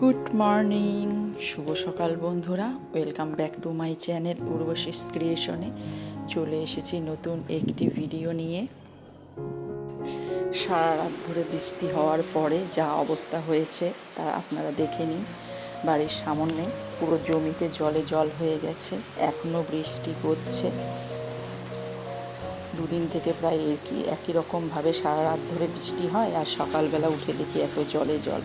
Good morning. শুভ সকাল বন্ধুরা। Welcome back to my channel উর্বশিস ক্রিয়েশনে। চলে এসেছি নতুন একটি ভিডিও নিয়ে। সারা রাত ধরে বৃষ্টি হওয়ার পরে যা অবস্থা হয়েছে তা আপনারা দেখে নিন। বাড়ির সামনে পুরো জমিতে জলে জল হয়ে গেছে। এখনও বৃষ্টি পড়ছে দুদিন থেকে প্রায় একই একই রকমভাবে সারা রাত ধরে বৃষ্টি হয় আর সকালবেলা উঠে দেখি এত জলে জল।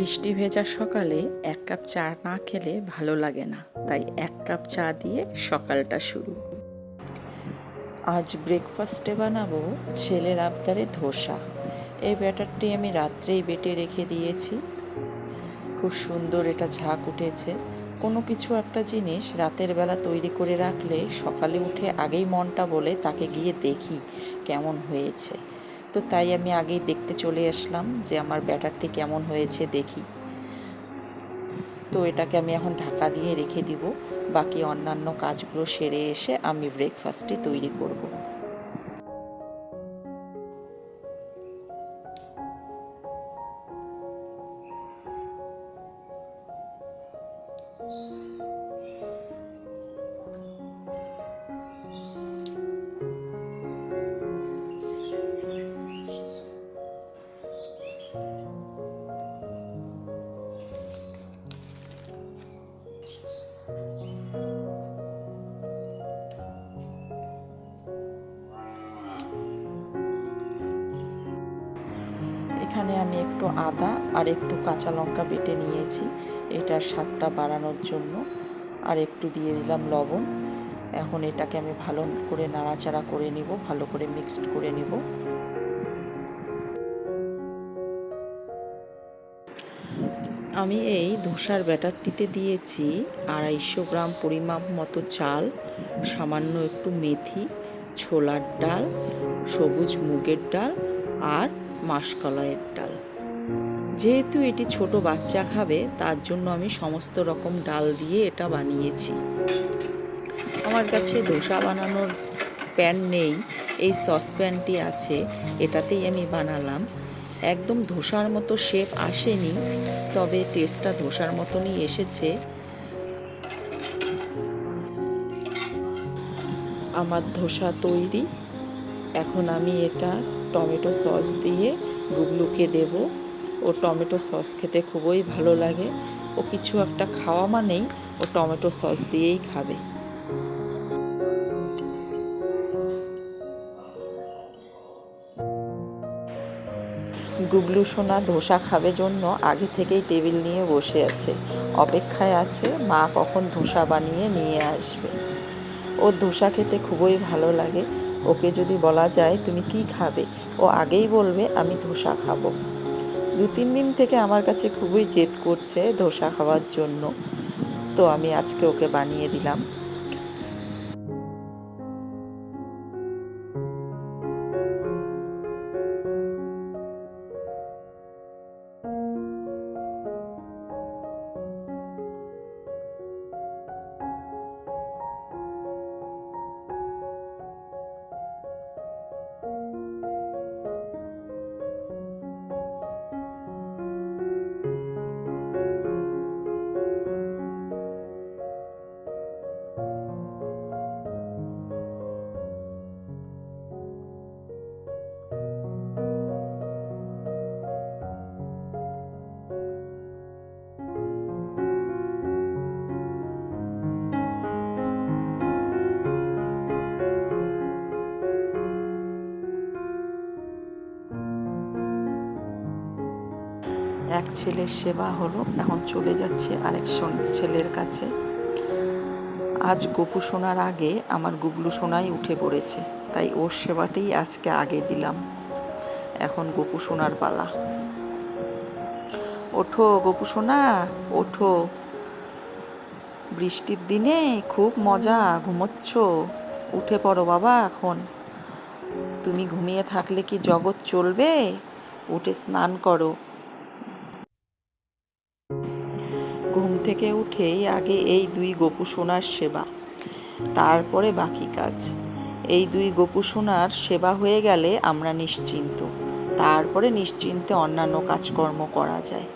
বৃষ্টি ভেজা সকালে এক কাপ চা না খেলে ভালো লাগে না। তাই এক কাপ চা দিয়ে সকালটা শুরু। আজ ব্রেকফাস্টে বানাবো ছেলের আবদারে ধোসা। এই ব্যাটারটি আমি রাত্রেই বেটে রেখে দিয়েছি। খুব সুন্দর এটা ঝাঁক উঠেছে। কোনো কিছু একটা জিনিস রাতের বেলা তৈরি করে রাখলে সকালে উঠে আগেই মনটা বলে তাকে গিয়ে দেখি কেমন হয়েছে। তো তাই আমি আগেই দেখতে চলে আসলাম যে আমার ব্যাটারটি কেমন হয়েছে দেখি। তো এটাকে আমি এখন ঢাকা দিয়ে রেখে দিব। বাকি অন্যান্য কাজগুলো সেরে এসে আমি ব্রেকফাস্টটি তৈরি করব। এখানে আমি একটু আদা আর একটু কাঁচা লঙ্কা বেটে নিয়েছি। এটার স্বাদটা বাড়ানোর জন্য। আর একটু দিয়ে দিলাম লবণ। এখন এটাকে আমি ভালো করে নাড়াচাড়া করে নিব, ভালো করে মিক্সড করে নিব। আমি এই ধোসার ব্যাটারটিতে দিয়েছি আড়াইশো গ্রাম পরিমাপ মতো চাল, সামান্য একটু মেথি, ছোলার ডাল, সবুজ মুগের ডাল আর মাসকলাইয়ের ডাল। যেহেতু এটি ছোট বাচ্চা খাবে, তার জন্য আমি সমস্ত রকম ডাল দিয়ে এটা বানিয়েছি। আমার কাছে ধোসা বানানোর প্যান নেই, এই সসপ্যানটি আছে, এটাতেই আমি বানালাম। একদম ধোসার মতো শেপ আসেনি, তবে টেস্টটা ধোসার মতনই এসেছে। আমার ধোসা তৈরি। এখন আমি এটা টমেটো সস দিয়ে গুবলুকে দেব। ও টমেটো সস খেতে খুবই ভালো লাগে। ও কিছু একটা খাওয়া মানেই ও টমেটো সস দিয়েই খাবে। গুবলু সোনা ধোসা খাবে জন্য আগে থেকেই টেবিল নিয়ে বসে আছে। অপেক্ষায় আছে, মা কখন ধোসা বানিয়ে নিয়ে আসবে। ওর ধোসা খেতে খুবই ভালো লাগে। ওকে যদি বলা যায়, তুমি কি খাবে? ও আগেই বলবে, আমি ধোসা খাব। দু তিন দিন থেকে আমার কাছে খুবই জেদ করছে ধোসা খাওয়ার জন্য। তো আমি আজকে ওকে বানিয়ে দিলাম। এক ছেলের সেবা হলো, এখন চলে যাচ্ছে আরেক ছেলের কাছে। আজ গপু শোনার আগে আমার গুবলু সোনাই উঠে পড়েছে, তাই ওর সেবাটাই আজকে আগে দিলাম। এখন গপু সোনার পালা। ওঠো গপু সোনা, ওঠো। বৃষ্টির দিনে খুব মজা, ঘুমোচ্ছ। উঠে পড়ো বাবা এখন। তুমি ঘুমিয়ে থাকলে কি জগৎ চলবে? উঠে স্নান করো। থেকে উঠেই আগে এই দুই গোপু সোনার সেবা, তারপরে বাকি কাজ। এই দুই গোপু সোনার সেবা হয়ে গেলে আমরা নিশ্চিন্ত, তারপরে নিশ্চিন্তে অন্যান্য কাজকর্ম করা যায়।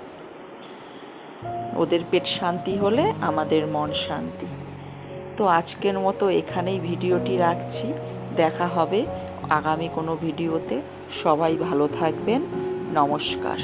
ওদের পেট শান্তি হলে আমাদের মন শান্তি। তো আজকের মতো এখানেই ভিডিওটি রাখছি। দেখা হবে আগামী কোনো ভিডিওতে। সবাই ভালো থাকবেন। নমস্কার।